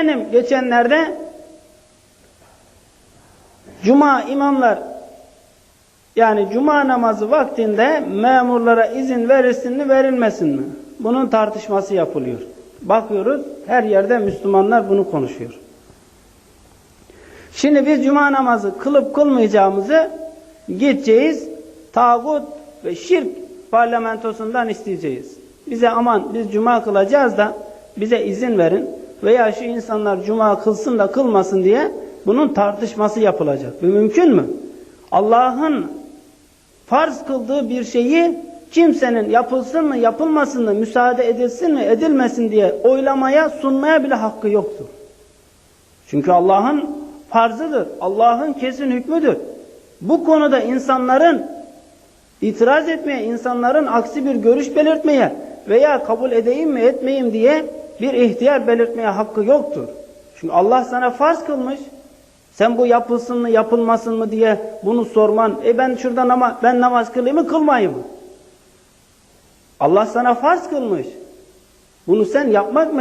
Benim geçenlerde Cuma imamlar yani Cuma namazı vaktinde memurlara izin verilsin mi verilmesin mi? Bunun tartışması yapılıyor. Bakıyoruz her yerde Müslümanlar bunu konuşuyor. Şimdi biz Cuma namazı kılıp kılmayacağımızı gideceğiz tağut ve şirk parlamentosundan isteyeceğiz. Bize aman biz Cuma kılacağız da bize izin verin veya şu insanlar Cuma kılsın da kılmasın diye bunun tartışması yapılacak. Bu mümkün mü? Allah'ın farz kıldığı bir şeyi kimsenin yapılsın mı yapılmasın mı müsaade edilsin mi edilmesin diye oylamaya sunmaya bile hakkı yoktur. Çünkü Allah'ın farzıdır. Allah'ın kesin hükmüdür. Bu konuda insanların itiraz etmeye, insanların aksi bir görüş belirtmeye veya kabul edeyim mi etmeyeyim diye bir ihtiyar belirtmeye hakkı yoktur. Çünkü Allah sana farz kılmış. Sen bu yapılsın mı yapılmasın mı diye bunu sorman. E ben şurada nama, ben namaz kılayım mı kılmayayım mı? Allah sana farz kılmış. Bunu sen yapmak mı?